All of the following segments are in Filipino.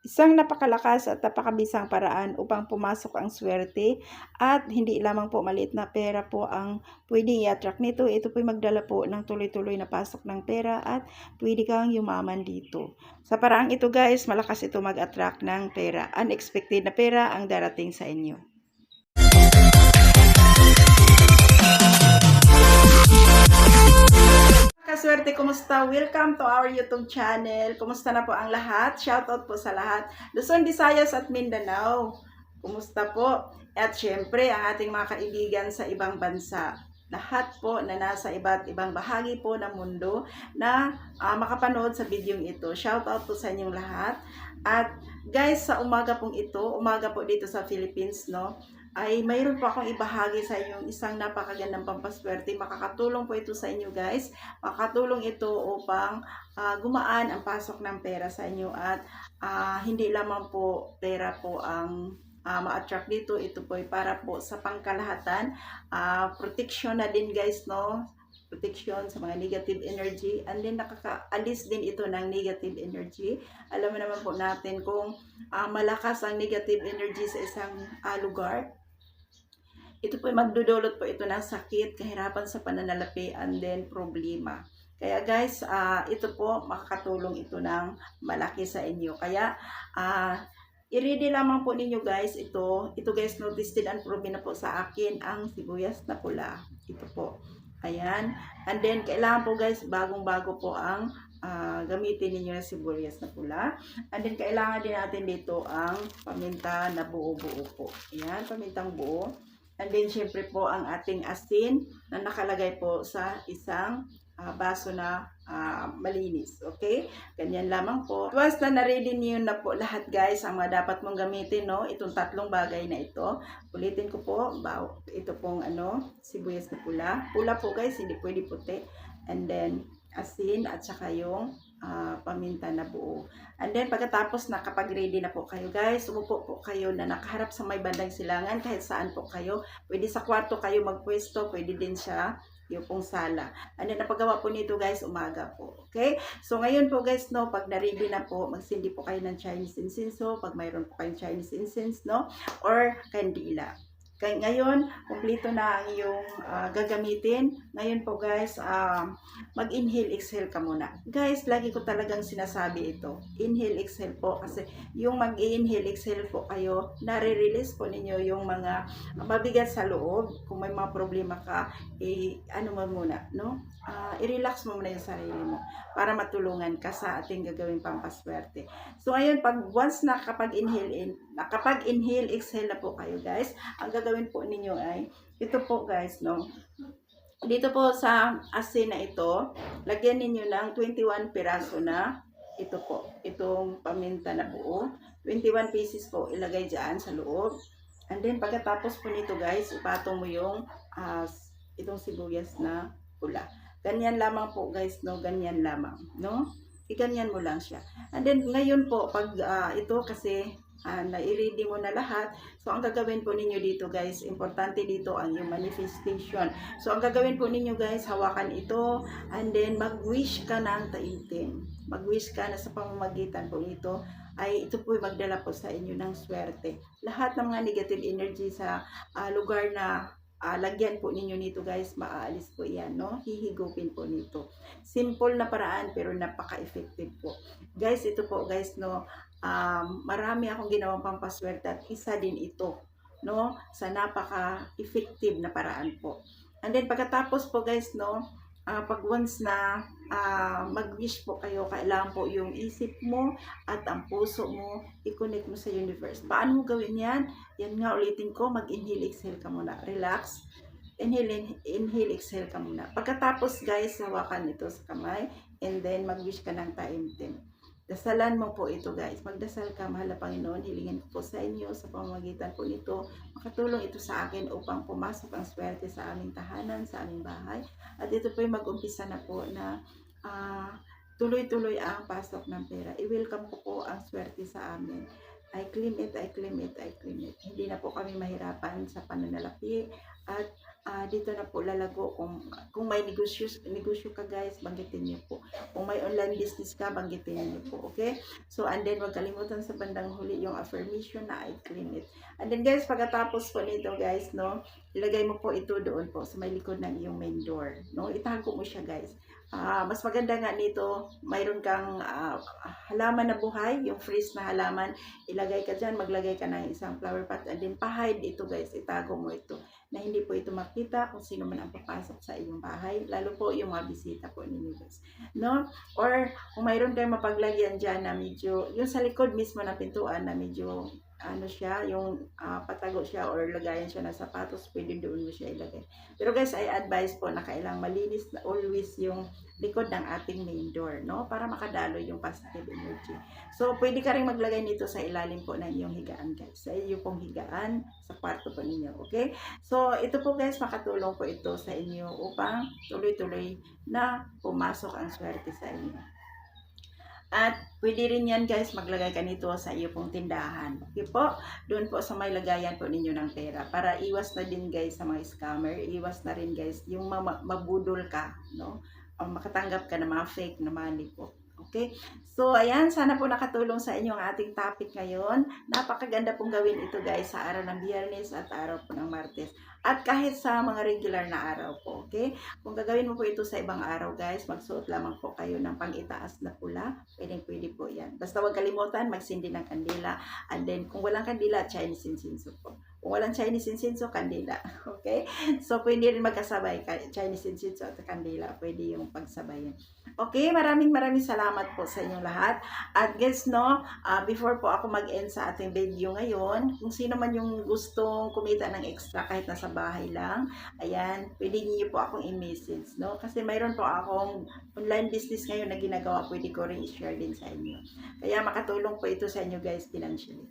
Isang napakalakas at napakabisang paraan upang pumasok ang swerte at hindi lamang po maliit na pera po ang pwedeng i-attract nito. Ito po magdala po ng tuloy-tuloy na pasok ng pera at pwede kang yumaman dito. Sa paraang ito guys, malakas ito mag-attract ng pera. Unexpected na pera ang darating sa inyo. Kaswerte, kumusta? Welcome to our YouTube channel. Kumusta na po ang lahat? Shoutout po sa lahat. Luzon, Visayas at Mindanao. Kumusta po? At syempre, ang ating mga kaibigan sa ibang bansa. Lahat po na nasa iba't ibang bahagi po ng mundo na ah, makapanood sa video ito. Shoutout po sa inyong lahat. At guys, sa umaga pong ito, umaga po dito sa Philippines, no? Ay mayroon po akong ibahagi sa inyong isang napakagandang pampaswerte. Makakatulong po ito sa inyo guys. Makakatulong ito upang ah, gumaan ang pasok ng pera sa inyo at ah, hindi lamang po pera po ang ah, ma-attract dito. Ito po ay para po sa pangkalahatan. Ah, protection na din guys, no? protection sa mga negative energy and then nakakaalis din ito ng negative energy. Alam mo naman po natin kung ah, malakas ang negative energy sa isang ah, lugar, ito po magdudulot po ito ng sakit, kahirapan sa pananalapi, and then problema. Kaya guys, ah, ito po, makakatulong ito ng malaki sa inyo. Kaya, ah, i-ready lamang po ninyo guys ito. Ito guys, notice din and proven po sa akin ang sibuyas na pula. Ito po. Ayan. And then, kailangan po guys, bagong-bago po ang ah, gamitin ninyo na sibuyas na pula. And then, kailangan din natin dito ang paminta na buo-buo po. Ayan, pamintang buo. And then, syempre po, ang ating asin na nakalagay po sa isang ah, baso na ah, malinis. Okay? Ganyan lamang po. Once na na-ready niyo na po lahat guys, ang mga dapat mong gamitin, no? Itong tatlong bagay na ito. Ulitin ko po, ito pong ano, sibuyas na pula. Pula po guys, hindi pwede puti. And then, asin at saka yung ah, paminta na buo. And then pagkatapos na kapag ready na po kayo guys, umupo po kayo na nakaharap sa may bandang silangan kahit saan po kayo. Pwede sa kwarto kayo magpwesto, pwede din siya yung pong sala. Then napagawa po nito guys, umaga po. Okay? So ngayon po guys, no, pag na-ready na po, magsindi po kayo ng Chinese incense. So, pag mayroon po kayong Chinese incense, no? Or kandila. Ngayon, kumpleto na ang iyong ah, gagamitin. Ngayon po guys, ah, mag-inhale, exhale ka muna. Guys, lagi ko talagang sinasabi ito. Inhale, exhale po. Kasi yung mag-inhale, exhale po kayo, nare-release po ninyo yung mga mabigat sa loob. Kung may mga problema ka, eh, ano mo muna, no? Ah, i-relax mo muna yung sarili mo para matulungan ka sa ating gagawing pampaswerte. So, ngayon, pag once na kapag inhale, in, kapag inhale, exhale na po kayo guys, ang gagawin po ninyo ay, ito po guys, no? Dito po sa asin na ito, lagyan ninyo ng 21 piraso na ito po, itong paminta na buo. 21 pieces po ilagay dyan sa loob. And then pagkatapos po nito guys, ipatong mo yung ah, itong sibuyas na pula. Ganyan lamang po guys, no? Ganyan lamang, no? Iganyan mo lang siya. And then ngayon po, pag ah, ito kasi ah, na-ready mo na lahat, so ang gagawin po ninyo dito guys, importante dito ang yung manifestation. So ang gagawin po ninyo guys, hawakan ito, and then mag-wish ka ng taimtim. Mag-wish ka na sa pamamagitan po nito, ay ito po magdala po sa inyo ng swerte. Lahat ng mga negative energy sa ah, lugar na ah, lagyan po ninyo nito guys, maaalis po yan, no? Hihigupin po nito. Simple na paraan pero napaka-effective po. Guys, ito po guys, no? Um, marami akong ginawang pampaswerte at isa din ito, no? Sa napaka-effective na paraan po. And then pagkatapos po guys, no? ah, pag once na ah, mag-wish po kayo, kailangan po yung isip mo at ang puso mo, i-connect mo sa universe. Paano mo gawin yan? Yan nga, ulitin ko, mag-inhale, exhale ka muna. Relax. Inhale, in- inhale, exhale ka muna. Pagkatapos, guys, hawakan ito sa kamay and then mag-wish ka ng taimtim. Dasalan mo po ito, guys. Magdasal ka, mahal na Panginoon. Hilingin ko po sa inyo sa pamamagitan po nito. Makatulong ito sa akin upang pumasok ang swerte sa aming tahanan, sa aming bahay. At ito po yung mag-umpisa na po na ah, tuloy-tuloy ang pasok ng pera. I-welcome ko po ang swerte sa amin. I claim it, I claim it, I claim it. Hindi na po kami mahirapan sa pananalapi. At ah, dito na po lalago kung kung may negosyo negosyo ka guys banggitin niyo po. Kung may online business ka banggitin niyo po okay? So and then wag kalimutan sa bandang huli yung affirmation na I claim it. And then guys pagkatapos po nito guys no ilagay mo po ito doon po sa may likod ng iyong main door no? Itago mo siya guys Ah, mas maganda nga nito, mayroon kang ah, halaman na buhay, yung freeze na halaman, ilagay ka dyan, maglagay ka ng isang flower pot, and then pahide ito guys, itago mo ito, na hindi po ito makita kung sino man ang papasok sa iyong bahay, lalo po yung mga bisita po ninyo guys. No? Or kung mayroon kayong mapaglagyan dyan na medyo, yung sa likod mismo ng pintuan na medyo ano siya, yung ah, patago siya or lagayan siya ng sapatos, pwede doon mo siya ilagay. Pero guys, I advise po na kailang malinis na always yung likod ng ating main door, no? Para makadalo yung positive energy. So, pwede ka rin maglagay nito sa ilalim po ng iyong higaan, guys. Sa iyo pong higaan, sa kwarto po ninyo, okay? So, ito po guys, makatulong po ito sa inyo upang tuloy-tuloy na pumasok ang swerte sa inyo. At pwede rin yan guys, maglagay ka nito sa iyo pong tindahan. Okay po? Doon po sa may lagayan po ninyo ng pera. Para iwas na din guys sa mga scammer. Iwas na rin guys yung ma- mabudol ka. No? O makatanggap ka ng mga fake na money po. Okay? So, ayan. Sana po nakatulong sa inyo ang ating topic ngayon. Napakaganda pong gawin ito guys sa araw ng biyernes at araw po ng martes. At kahit sa mga regular na araw po. Okay? Kung gagawin mo po ito sa ibang araw guys, magsuot lamang po kayo ng pang-itaas na pula. Pwedeng pwede po yan. Basta huwag kalimutan, magsindi ng kandila. And then, kung walang kandila, Chinese incense po. Kung walang Chinese incense, kandila. Okay? So, pwede rin magkasabay. ka- Chinese incense at kandila. Pwede yung pagsabayin. Okay? Maraming maraming salamat po sa inyong lahat. At guys, no, ah, before po ako mag-end sa ating video ngayon, kung sino man yung gustong kumita ng extra kahit nasa bahay lang, ayan, pwede niyo po akong i-message, no? Kasi mayroon po akong online business ngayon na ginagawa, pwede ko rin i-share din sa inyo. Kaya makatulong po ito sa inyo guys financially.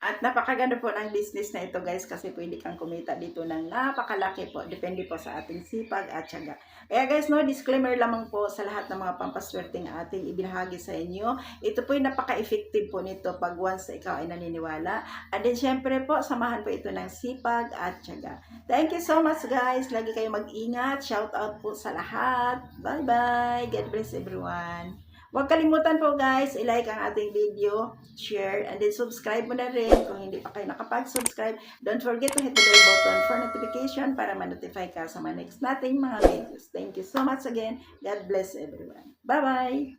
At napakaganda po ng business na ito guys kasi pwede kang kumita dito ng napakalaki po. Depende po sa ating sipag at syaga. Kaya guys, no, disclaimer lamang po sa lahat ng mga pampaswerteng ating ibinahagi sa inyo. Ito po yung napaka-effective po nito pag once ikaw ay naniniwala. And then syempre po, samahan po ito ng sipag at syaga. Thank you so much guys. Lagi kayo mag-ingat. Shout out po sa lahat. Bye-bye. God bless everyone. Huwag kalimutan po guys, i-like ang ating video, share, and then subscribe mo na rin kung hindi pa kayo nakapag-subscribe. Don't forget to hit the bell button for notification para ma-notify ka sa mga next nating mga videos. Thank you so much again. God bless everyone. Bye-bye!